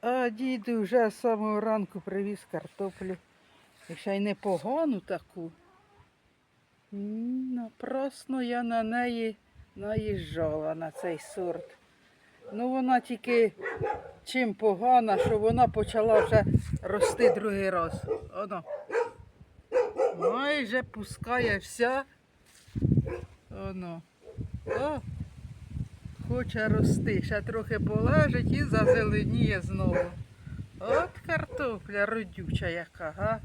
А діду вже з самого ранку привіз картоплю. І ще й непогану таку. Напрасно я на неї наїжджала на цей сорт. Ну вона тільки чим погана, що вона почала вже рости другий раз. Оно. Майже пускає вся. Оно. О, хоче рости. Ще трохи полежить і зазеленіє знову. От картопля родюча яка, га?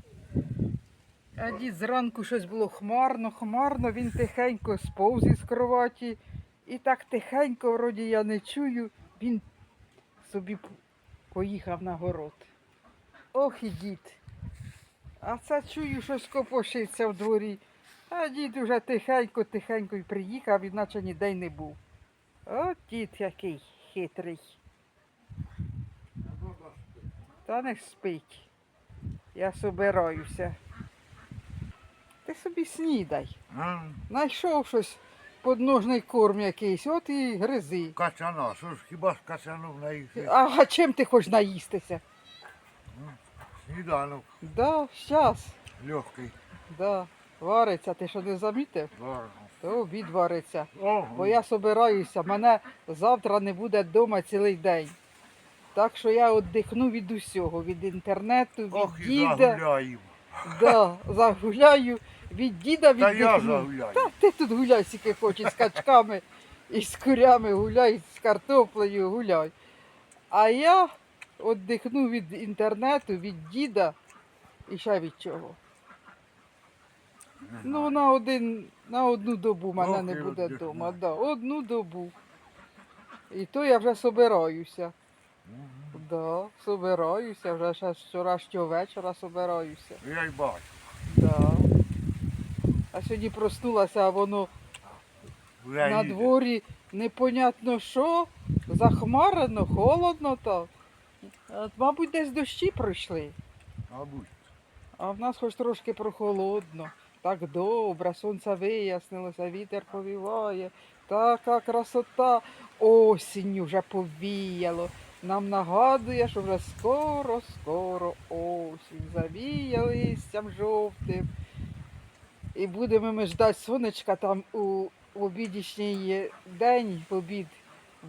А дід зранку щось було хмарно, хмарно, він тихенько сповз із кроваті. І так тихенько, вроді я не чую, він собі поїхав на город. Ох і дід. А це чую, щось копошиться в дворі. А дід уже тихенько, тихенько й приїхав, іначе ніде й не був. От дід який хитрий. Та не спить. Я собираюся. Ти собі снідай. А, Найшов щось подножний корм якийсь, от і гризи. Качана, що ж хіба ж качанув на їх А, чим ти хочеш наїстися? сніданок Да, щас, легкий. да. Вариться, ти що не замітив? Гарно. То обід вариться. Бо я собираюся, мене завтра не буде вдома цілий день. Так що я віддихну від усього, від інтернету, від Ох, діда. загуляємо. Да, загуляю, від діда Та я загуляю. Та ти тут гуляй, скільки хочеш, з качками і з курями гуляй, з картоплею гуляй. А я віддихну від інтернету, від діда і ще від чого. Ну, на один, на одну добу мене Ох, не і буде вдома. Да, одну добу. І то я вже собираюся. Мгм. Да, собираюся, вже ще з вчорашнього вечора собираюся. Я й бачу. Да. А сьогодні проснулася, а воно Вже на їде. дворі непонятно що, захмарено, холодно так. От, мабуть, десь дощі пройшли, Мабуть. а в нас хоч трошки прохолодно. Так добре, сонце вияснилося, вітер повіває, така красота. Осінню вже повіяло. Нам нагадує, що вже скоро, скоро осінь. Завіє листям жовтим. І будемо ми ждати сонечка там у обідішній день, в обід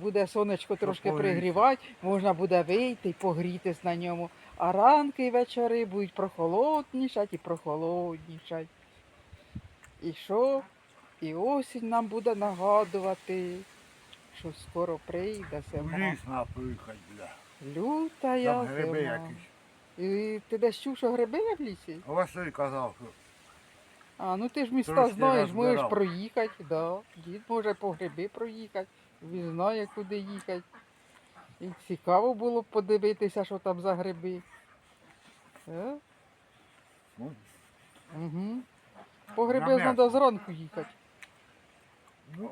буде сонечко трошки пригрівати, можна буде вийти і погрітись на ньому. А ранки і вечори будуть прохолоднішать і прохолоднішать. І що? І осінь нам буде нагадувати, що скоро прийде В зима. ліс на поїхати, бля. Люта я Там гриби зима. якісь. І ти десь чув, що гриби є в лісі? А Василь казав, що А, ну ти ж міста Трошки знаєш, можеш розбирав. проїхати, да. Дід може по гриби проїхати, він знає, куди їхати. І цікаво було б подивитися, що там за гриби. Е? ну, Угу. По гриби м'ясо. треба зранку їхати. ну,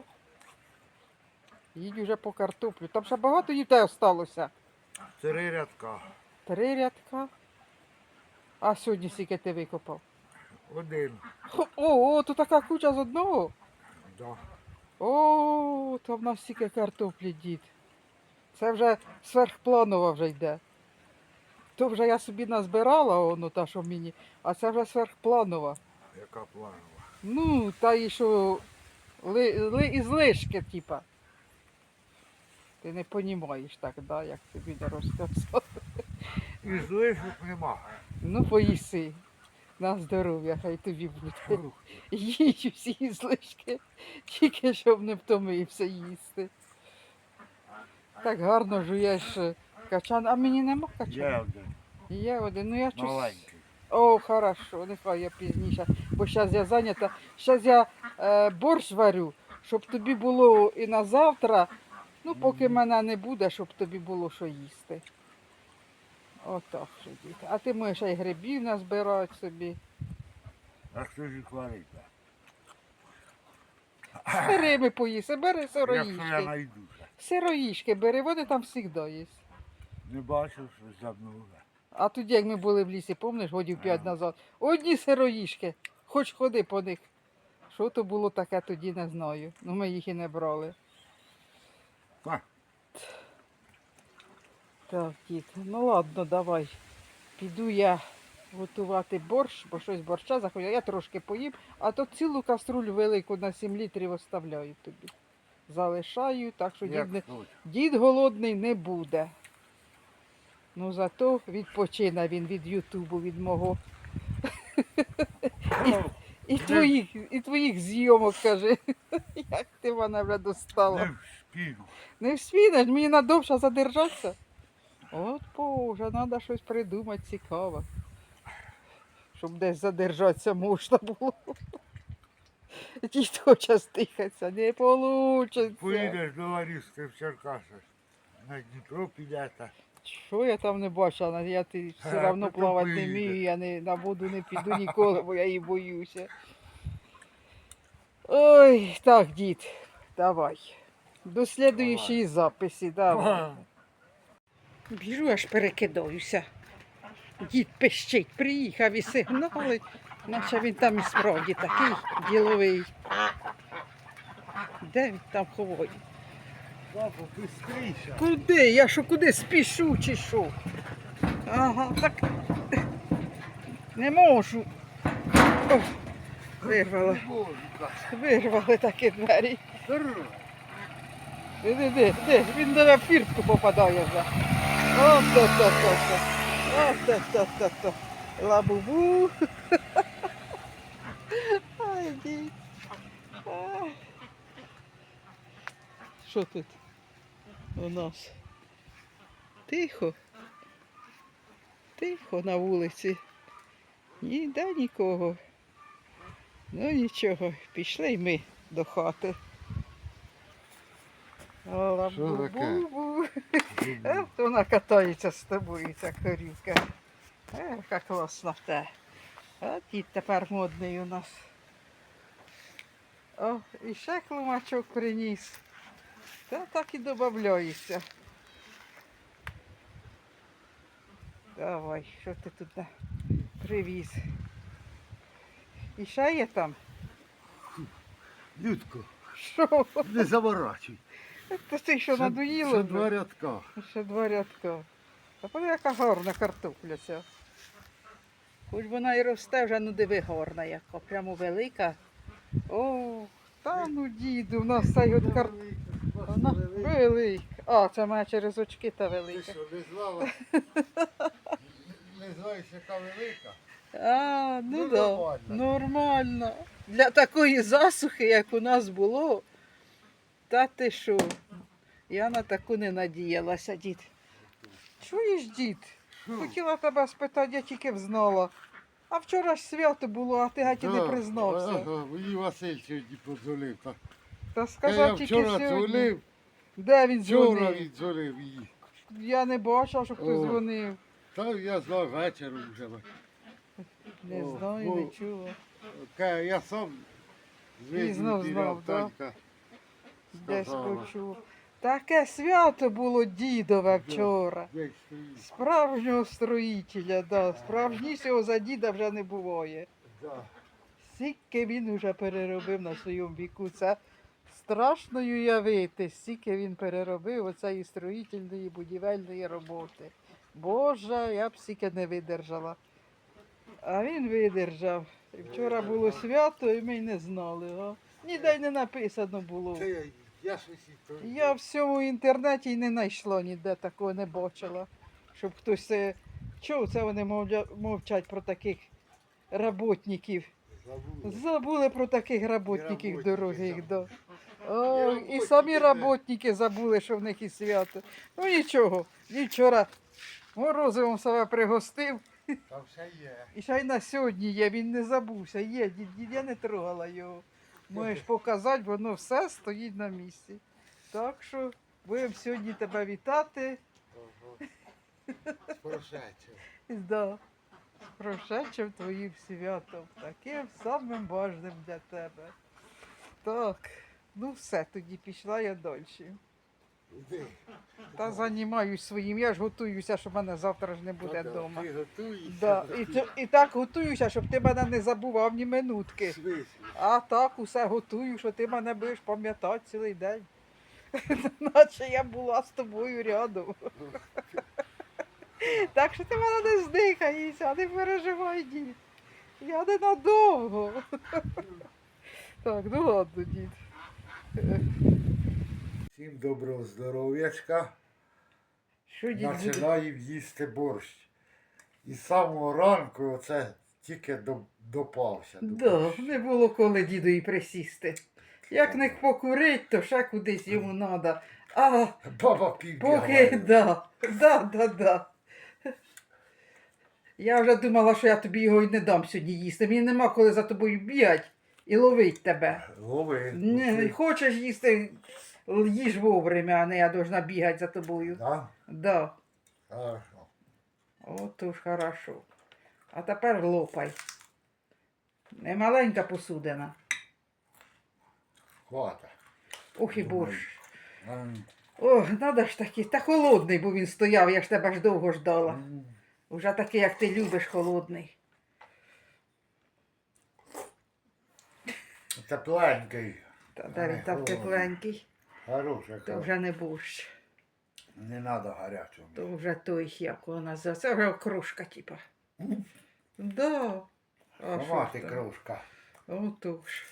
Їдь уже по картоплю. Там ще багато дітей осталося. три рядка. Три рядка. А сьогодні скільки ти викопав? Один. Хо, О, о, то така куча з одного. Да. О, там в нас стільки картоплі, дід. Це вже сверхпланова вже йде. То вже я собі назбирала, воно та, що мені, а це вже сверхпланова. Яка планова. Ну, та і що ли, ли, із лишки, типа. Ти не понімаєш так, да, як тобі не розказати. І злишок нема. Ну, поїси. На здоров'я, хай тобі буде. Їдь усі ізлишки, тільки щоб не втомився їсти. Так гарно жуєш е, качан, а мені нема Є качана. один. Є один, ну я. Маленький. О, хорошо, нехай я пізніше, бо зараз я зайнята. Зараз я е, борщ варю, щоб тобі було і на завтра, ну поки мене не буде, щоб тобі було що їсти. Отак що діти. А ти можеш і грибів назбирати собі. А хто ж їх варить? Сирими поїси, бери Якщо я сироїшки. найдуся. Сироїшки бери, вони там завжди є. Не бачив, що забнула. А тоді, як ми були в лісі, пам'ятаєш, годів п'ять назад. Одні сироїшки, хоч ходи по них. Що то було таке, тоді не знаю. Ну ми їх і не брали. Ка, Так, дід, ну ладно, давай. Піду я готувати борщ, бо щось борща захотіла. Я трошки поїм, а то цілу каструлю велику на 7 літрів оставляю тобі. Залишаю, так що дід, не, дід голодний не буде. Ну зато відпочине він від Ютубу, від мого. І твоїх, і твоїх зйомок, каже. Як ти мене вже достала. Не. Не вспінеш, мені надовше задержатися. От Боже, треба щось придумати цікаве. Щоб десь задержатися можна було. Дід хоче стихатися, не вийде. Поїдеш до Ларіски в Черкасах. На Дніпро підете. Що я там не бачила, я ти все одно плавати не вмію, я не, на воду не піду ніколи, бо я її боюся. Ой, так, дід, давай. До слідуючої записи, давай. Біжу, аж перекидаюся. Дід пищить, приїхав і сигналить, наче він там і справді такий діловий. Де він там ховає? Папа, бистріше. Куди? Я що куди спішу чи що? Ага, так не можу. О, вирвала, вирвали такі двері. Здорово. Де, де? Він в фіртку попадає вже. О, то, то, то, то. О, то, то, то, то. Лабубу. Ай, дід. Що тут у нас? Тихо. Тихо на вулиці. Ніде нікого. Ну нічого, пішли й ми до хати. О, Що таке? Е, Вона катається з тобою, ця корівка. Е, яка класна в те. А дід тепер модний у нас. О, і ще клумачок приніс. Та так і додається. Давай, що ти тут привіз? І ще є там? Людко, Що? не заворачуй. Та ти що надоїло? Це вже? два рядка. Ще два рядка. Та подиви, яка гарна картопля ця. Хоч вона і росте, вже ну диви гарна яка, прямо велика. О, та ну діду, в нас цей от кар... Вона велика. А, це має через очки та Ти що, не знала? Не знаєш, яка велика? А, ну, Ну, да. нормально. Нормально. Для такої засухи, як у нас було, та ти що? Я на таку не надіялася, дід. Чуєш, дід? Хотіла тебе спитати, я тільки взнала. А вчора ж свято було, а ти геть і не признався. Ага, мені Василь сьогодні подзвонив. Та, Та я сказав тільки вчора сьогодні. дзвонив, Де він вчора дзвонив? він дзвонив їй. Я не бачила, що хтось О. дзвонив. Та я знав вечором вже. Не О, знаю, не чула. Я сам звідти знав, да? Танька Десь сказала. почув. Таке свято було дідове вчора. Десь стоїть. Справжнього строїтеля, да. справжнішого за діда вже не буває. Да. Скільки він уже переробив на своєму віку. Це страшно й уявити, скільки він переробив оцеї строїтельної будівельної роботи. Боже, я б стільки не видержала. А він видержав. І вчора було свято, і ми й не знали. А? Ніде й не написано було. Я, я в всьому інтернеті й не знайшла ніде такого не бачила. Щоб хтось це. Чого це вони мовчать про таких роботників? Забули про таких роботників дорогих. Да. О, і самі роботники забули, що в них і свято. Ну нічого, він вчора морозивом себе пригостив, Там все є. і ще й на сьогодні є, він не забувся. Є, дід, дід, я не трогала його. Можеш показати, воно все стоїть на місці. Так що будемо сьогодні тебе вітати. З. Да. з Прошедшим твоїм святом, таким самим важним для тебе. Так, ну все, тоді пішла я далі. Та займаюсь своїм, я ж готуюся, щоб мене завтра ж не буде вдома. Ти готуєшся? Да. І, і так готуюся, щоб ти мене не забував ні минутки. А так усе готую, що ти мене будеш пам'ятати цілий день. Наче я була з тобою рядом. Так що ти мене не здихаєшся, не переживай, дід. Я не надовго. Так, ну ладно, дід. Всім доброго здоров'ячка. Починаємо їсти борщ. І з самого ранку оце тільки допався. до Да, не було коли діду і присісти. Як не покурить, то ще кудись йому треба. А Баба поки да, да, да, да. Я вже думала, що я тобі його й не дам сьогодні їсти. Мені нема коли за тобою бігати і ловить тебе. Лови. Не, хочеш їсти, їж вовремя, а не я должна бігати за тобою. Да? Да. Хорошо. От уж хорошо. А тепер лопай. Не маленька посудина. Хвата. Ух і борщ. М, О, надо ж таки. Та холодний, бо він стояв, я ж тебе ж довго ждала. Уже такий, як ти любиш, холодний. Тепленький. Та він там тепленький, Хороший. то вже не борщ. Не треба гарячого. То вже той, як вона називається. Це вже кружка, типа. Да. А що ти там? кружка. Отож.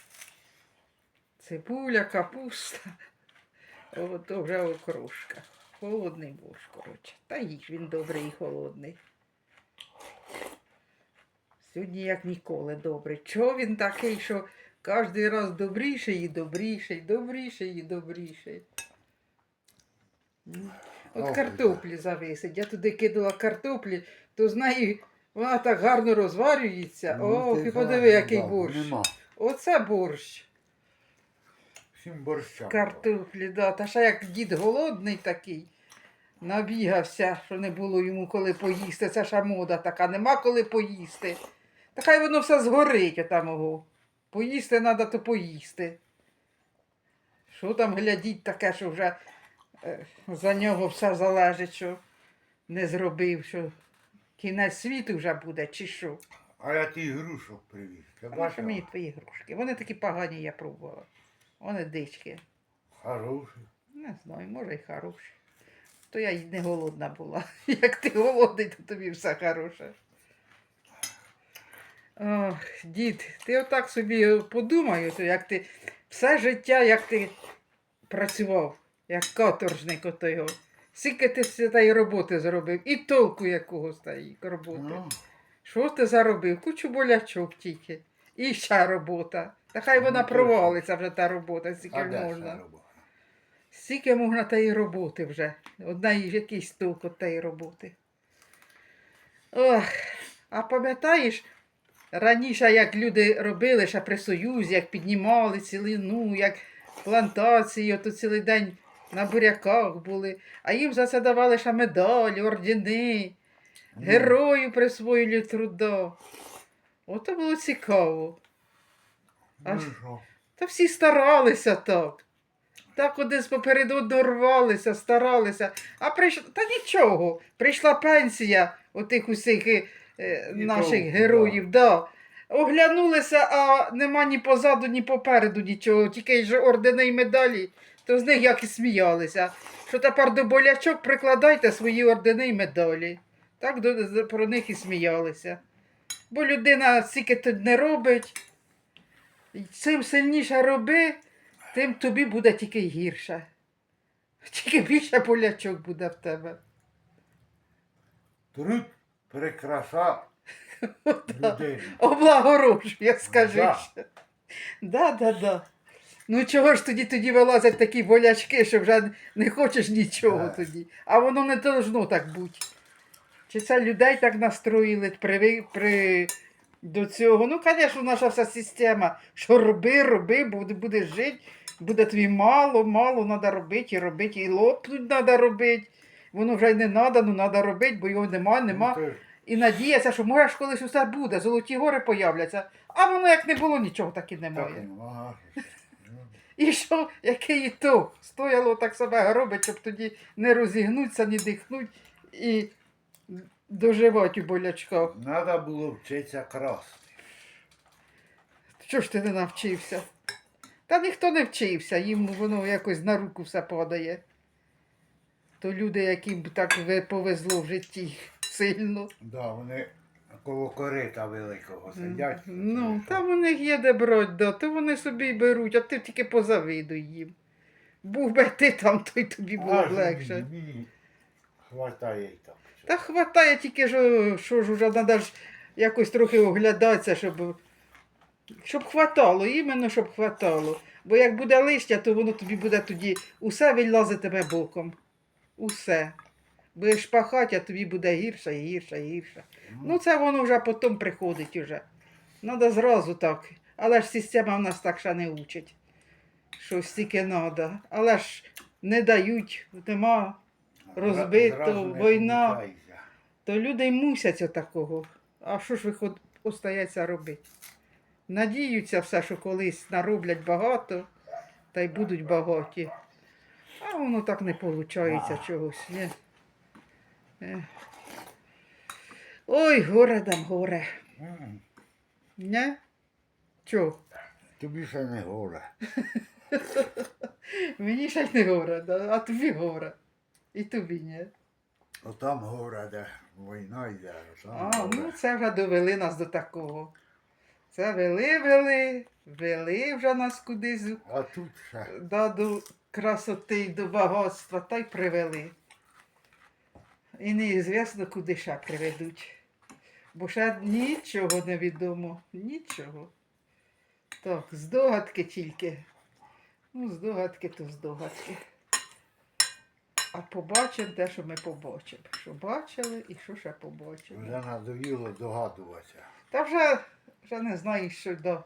Цибуля, капуста. Ото вже окружка. Холодний борщ, коротше. Та їж він добрий і холодний. Сьогодні як ніколи добрий. Чого він такий, що кожен раз добріший і добріший, добріший і добріший. От Ох, картоплі зависить. Я туди кидала картоплі, то з неї вона так гарно розварюється. Ну, О, і подиви, який да, борщ. Нема. Оце борщ. Всім борща. Картоплі, да. Та ще як дід голодний такий. Набігався, що не було йому коли поїсти. Це ж мода така, нема коли поїсти. Та хай воно все згорить отамого. Поїсти треба, то поїсти. Що там глядіть таке, що вже е, за нього все залежить, що не зробив, що кінець світу вже буде, чи що. А я ті грушок привіз. Ти А що мені твої грушки? Вони такі погані, я пробувала. Вони дички. Хороший. Не знаю, може й хороші. То я й не голодна була. Як ти голодний, то тобі все хороше. Ох, дід, ти отак собі подумай, як ти все життя, як ти працював, як каторжник ото його. Скільки ти з цієї роботи зробив, і толку якого з тієї роботи. Ну, Що ти заробив? Кучу болячок тільки. І ще робота. Та хай вона Ну, провалиться вже та робота, скільки можна. Скільки можна тієї роботи вже? Одна і якийсь толк від тієї роботи. Ох, а пам'ятаєш, раніше, як люди робили ще при Союзі, як піднімали цілину, як плантації, ото цілий день на буряках були, а їм за це давали ще медалі, ордени, Ну, герою присвоїли труда. Ото було цікаво. Ну, і що? Та всі старалися так. Так одесь поперед одного рвалися, старалися. А прийшла, та нічого, прийшла пенсія отих усіх наших толку, героїв. Да. Оглянулися, а нема ні позаду, ні попереду нічого, тільки ж ордени й медалі, то з них як і сміялися. Що тепер до болячок прикладайте свої ордени й медалі. Так до, про них і сміялися. Бо людина стільки тут не робить. Чим сильніше роби, тим тобі буде тільки гірше. Тільки більше болячок буде в тебе. Труд прикраса людини. Облагорожує, скажи. Да, да, да. да. Ну чого ж тоді тоді вилазять такі болячки, що вже не хочеш нічого тоді. А воно не должно так бути. Чи це людей так настроїли при, при, до цього? Ну, звісно, наша вся система, що роби, роби, буде, будеш жити, буде тобі мало, мало треба робити і робити, і лопнуть треба робити. Воно вже й не треба, ну треба робити, бо його нема, нема. Ну, ж І надіятися, що може ж колись усе буде, золоті гори появляться. А воно як не було, нічого так і немає. І що, який і то? Стояло так себе робити, щоб тоді не розігнутися, не дихнуть і доживати у болячках. Надо було вчитися красти. Чого ж ти не навчився? Та ніхто не вчився, їм воно якось на руку все падає. То люди, яким б так повезло в житті. сильно. Да, вони коло корита великого сидять. Ну, Що? там у них є де брати, да, то вони собі й беруть, а ти тільки позавидуй їм. Був би ти там, то й тобі було б легше. Мені хватає і так. Та хватає тільки, що, що ж уже треба ж якось трохи оглядатися, щоб, щоб хватало, іменно щоб хватало. Бо як буде листя, то воно тобі буде тоді усе відлазитиме боком. Усе. Будеш пахати, а тобі буде гірше і гірше і гірше. Ну, це воно вже потім приходить уже. Надо зразу так. Але ж система в нас так ще не учить. Що стільки треба. Але ж не дають, нема. розбито, війна. То люди й мусять отакого. А що ж виход остається робити? Надіються все, що колись нароблять багато, та й будуть багаті. А воно так не виходить чогось. Ні. Ой, горе дам горе. Не? Чо? Тобі ще не горе. Мені ще не горе, да? а тобі горе. І тобі ні. Отам горе, де війна йде. А, горе. ну це вже довели нас до такого. Це вели, вели, вели вже нас кудись А тут ще. да, до красоти й до багатства, та й привели. І неізвісно, куди ще приведуть. Бо ще нічого не відомо. Нічого. Так, здогадки тільки. Ну, здогадки то здогадки. А побачимо те, що ми побачимо. Що бачили і що ще побачимо. Вже надоїло догадуватися. Та вже, вже не знаю, що да.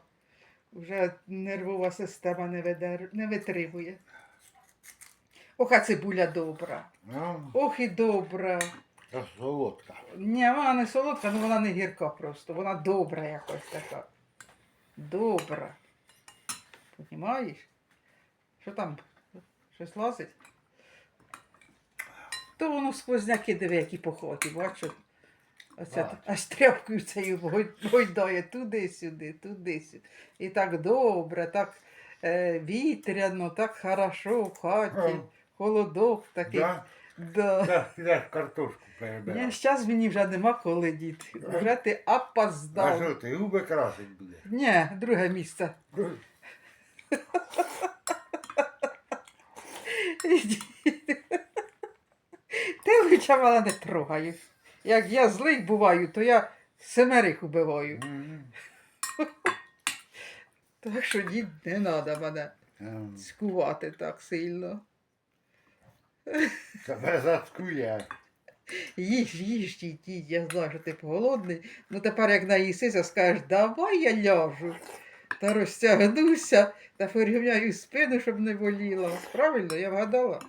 Вже нервова система не, веде, не витримує. Ох, а цибуля добра. Ну, Ох і добра. це солодка. Ні, вона не солодка, але вона не гірка просто. Вона добра якось така. Добра. Понімаєш? Що там? Щось лазить? То воно сквозняки диви, які по бачу. Оце Бачу. аж тряпкою цією гой- гойдає туди-сюди, туди-сюди. І так добре, так е, вітряно, так хорошо в хаті. Ага. Холодок такий. Да? Да. Та, підеш картошку Ні, перебирати. зараз мені вже нема коли діти. Вже ти А що ти, губи красить буде? Ні, друге місце. Ти лучше мене не трогай. Як я злий буваю, то я семерих убиваю. Так що дід не треба мене ем, скувати так сильно. Тебе заткує. Їж, їж, дід, я знаю, що ти голодний. Ну тепер як наїсися, скажеш, давай я ляжу. Та розтягнуся та порівняю спину, щоб не боліло. Правильно, я вгадала.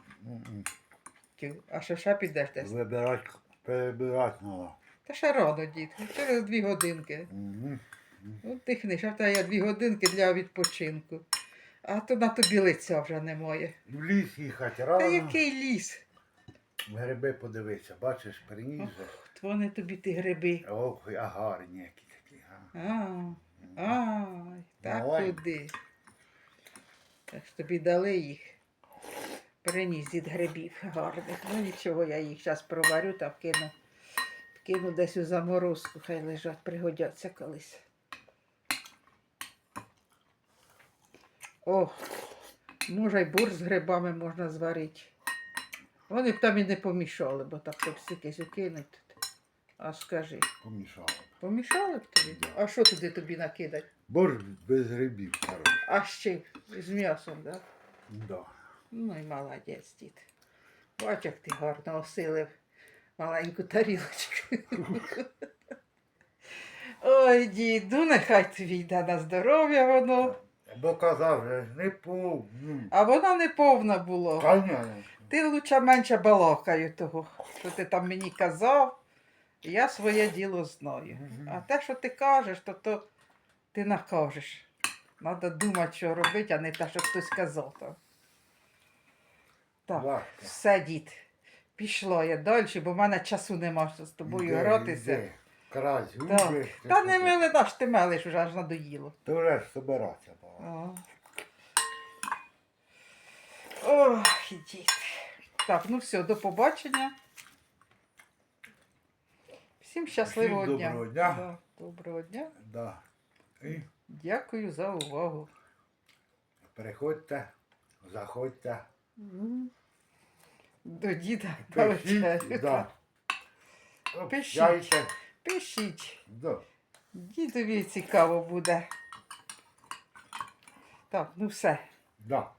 А що ще підеш десь? Вибирати, перебирати треба. Та ще рано, дід, через дві годинки. Ну, тихнеш, а в тебе є дві годинки для відпочинку. А то на тобі лиця вже немає. В ліс їхати Та рано. який ліс? Гриби подивися, бачиш, приніс. же. От вони тобі ті гриби. Ох, а гарні які такі. а. А, ай, так Давай. куди. Так ж тобі дали їх. Приніс від грибів гарних. Ну нічого, я їх зараз проварю та вкину. Вкину десь у заморозку, хай лежать, пригодяться колись. О, може й борщ з грибами можна зварити. Вони б там і не помішали, бо так щоб стільки укинуть. А скажи. Помішало. Помішали б тобі? Да. А що туди тобі накидать? Борщ без грибів, хороший. А ще з м'ясом, так? Да? Да. Ну і молодець, дід. Бач, як ти гарно осилив маленьку тарілочку. Ой, діду, нехай тобі йде на здоров'я воно. Бо казав, же, не повну. А воно не повна було. Конечно. Ти лучше менше балакаю того, що ти там мені казав. Я своє діло знаю. А те, що ти кажеш, то, то ти накажеш. Треба думати, що робити, а не те, що хтось казав. То. Так, Важко. все, дід. Пішла я далі, бо в мене часу нема що з тобою гратися. Крась, Так. губи. Та не мили наш, ти мелиш вже аж надоїло. То вже ж собиратися. О. Ох, дід. Так, ну все, до побачення. Всім щасливого Всім дня. доброго дня. Да, доброго дня. Да. І Дякую за увагу. переходьте, заходьте. До діда Пишіть, да. Пишіть. Пишіть. Да. Дідові цікаво буде. Так, ну все. Да.